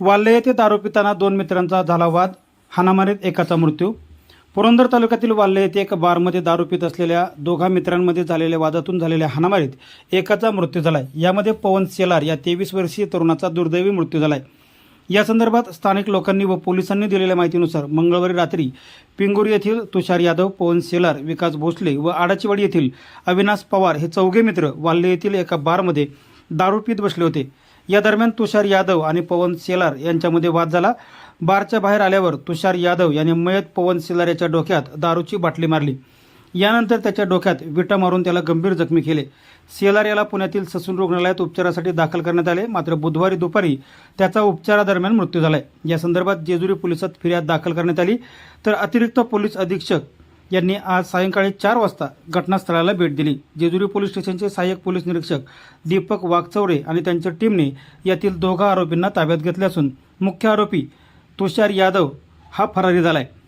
वाल्हे येथे दारू पिताना दोन मित्रांचा झाला वाद. हाणामारीत एकाचा मृत्यू. पुरंदर तालुक्यातील वाल्हे येथे एका बारमध्ये दारू पित असलेल्या दोघा मित्रांमध्ये झालेल्या वादातून झालेल्या हाणामारीत एकाचा मृत्यू झाला आहे यामध्ये पवन सेलार या तेवीस वर्षीय तरुणाचा दुर्दैवी मृत्यू झाला आहे या संदर्भात स्थानिक लोकांनी व पोलिसांनी दिलेल्या माहितीनुसार मंगळवारी रात्री पिंगुरी येथील तुषार यादव पवन सेलार विकास भोसले व आडाचीवाडी येथील अविनाश पवार हे चौघे मित्र वाल्हे येथील एका बारमध्ये दारू पित बसले होते. या दरम्यान तुषार यादव आणि पवन सेलार यांच्यामध्ये वाद झाला. बारच्या बाहेर आल्यावर तुषार यादव यांनी मयत पवन सेलार याच्या डोक्यात दारूची बाटली मारली. यानंतर त्याच्या डोक्यात विटा मारून त्याला गंभीर जखमी केले. सेलार याला पुण्यातील ससून रुग्णालयात उपचारासाठी दाखल करण्यात आले. मात्र बुधवारी दुपारी त्याचा उपचारादरम्यान मृत्यू झालाय. या संदर्भात जेजुरी पोलिसात फिर्याद दाखल करण्यात आली. तर अतिरिक्त पोलीस अधीक्षक यांनी आज सायंकाळी चार वाजता घटनास्थळाला भेट दिली. जेजुरी पोलीस स्टेशनचे सहाय्यक पोलीस निरीक्षक दीपक वाघचौरे आणि त्यांच्या टीमने यातील दोघा आरोपींना ताब्यात घेतले असून मुख्य आरोपी तुषार यादव हा फरारी झाला आहे